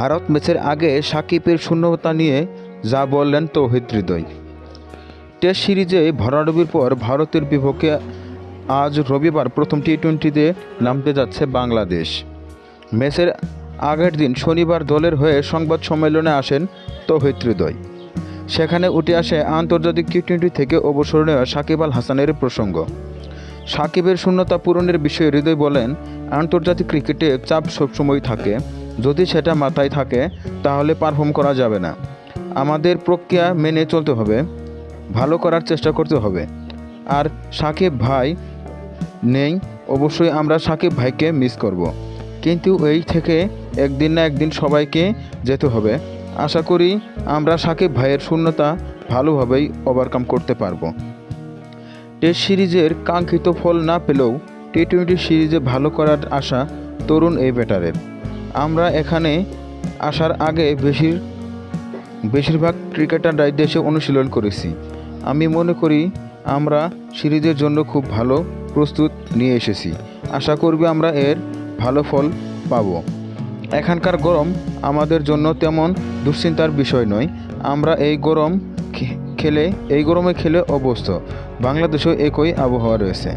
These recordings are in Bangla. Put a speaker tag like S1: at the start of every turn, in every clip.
S1: ভারত ম্যাচের আগে সাকিবের শূন্যতা নিয়ে যা বললেন তৌহিদ হৃদয়। টেস্ট সিরিজে ভরাডুবির পর ভারতের বিপক্ষে আজ রবিবার প্রথম টি টোয়েন্টিতে নামতে যাচ্ছে বাংলাদেশ। ম্যাচের আগের দিন শনিবার দলের হয়ে সংবাদ সম্মেলনে আসেন তৌহিদ হৃদয়। সেখানে উঠে আসে আন্তর্জাতিক টি টোয়েন্টি থেকে অবসর নেওয়া সাকিব আল হাসানের প্রসঙ্গ। সাকিবের শূন্যতা পূরণের বিষয়ে হৃদয় বলেন, আন্তর্জাতিক ক্রিকেটে চাপ সবসময় থাকে। যদি সেটা মাথায় থাকে, তাহলে পারফর্ম করা যাবে না। আমাদের প্রক্রিয়া মেনে চলতে হবে, ভালো করার চেষ্টা করতে হবে। আর সাকিব ভাই নেই, অবশ্যই আমরা সাকিব ভাইকে মিস করব। কিন্তু এই থেকে একদিন না একদিন সবাইকে যেতে হবে। আশা করি আমরা সাকিব ভাইয়ের শূন্যতা ভালোভাবেই ওভারকাম করতে পারব। টেস্ট সিরিজের কাঙ্ক্ষিত ফল না পেলেও টি টোয়েন্টি সিরিজে ভালো করার আশা তরুণ এই ব্যাটারের আমরা এখানে আসার আগে বেশির বেশিরভাগ ক্রিকেটাররাই দেশে অনুশীলন করেছি। আমি মনে করি আমরা সিরিজের জন্য খুব ভালো প্রস্তুত নিয়ে এসেছি। আশা করবি আমরা এর ভালো ফল পাবো। এখানকার গরম আমাদের জন্য তেমন দুশ্চিন্তার বিষয় নয়। আমরা এই গরম খেলে এই গরমে খেলে অভ্যস্ত। বাংলাদেশেও একই আবহাওয়া রয়েছে।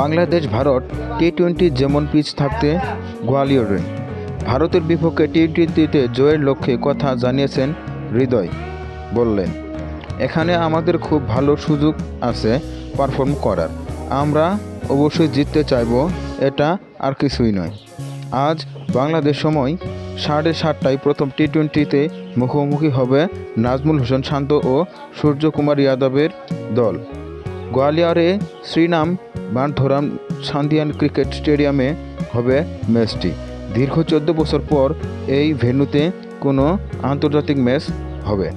S1: বাংলাদেশ, ভারত টি টোয়েন্টি যেমন পিচ থাকতে গোয়ালিয়রে ভারতের বিপক্ষে টি টোয়েন্টিতে জয়ের লক্ষ্যে কথা জানিয়েছেন হৃদয়, বললেন, এখানে আমাদের খুব ভালো সুযোগ আছে পারফর্ম করার। আমরা অবশ্যই জিততে চাইব, এটা আর কিছুই নয়। আজ বাংলাদেশ সময় সাড়ে সাতটায় প্রথম টি টোয়েন্টিতে মুখোমুখি হবে নাজমুল হোসেন শান্ত ও সূর্যকুমার যাদবের দল। গোয়ালিয়রে শ্রীনাম বানধরাম সান্দিয়ান ক্রিকেট স্টেডিয়ামে হবে ম্যাচটি। দীর্ঘ চোদ্দ বছর পর এই ভেন্যুতে কোনো আন্তর্জাতিক ম্যাচ হবে।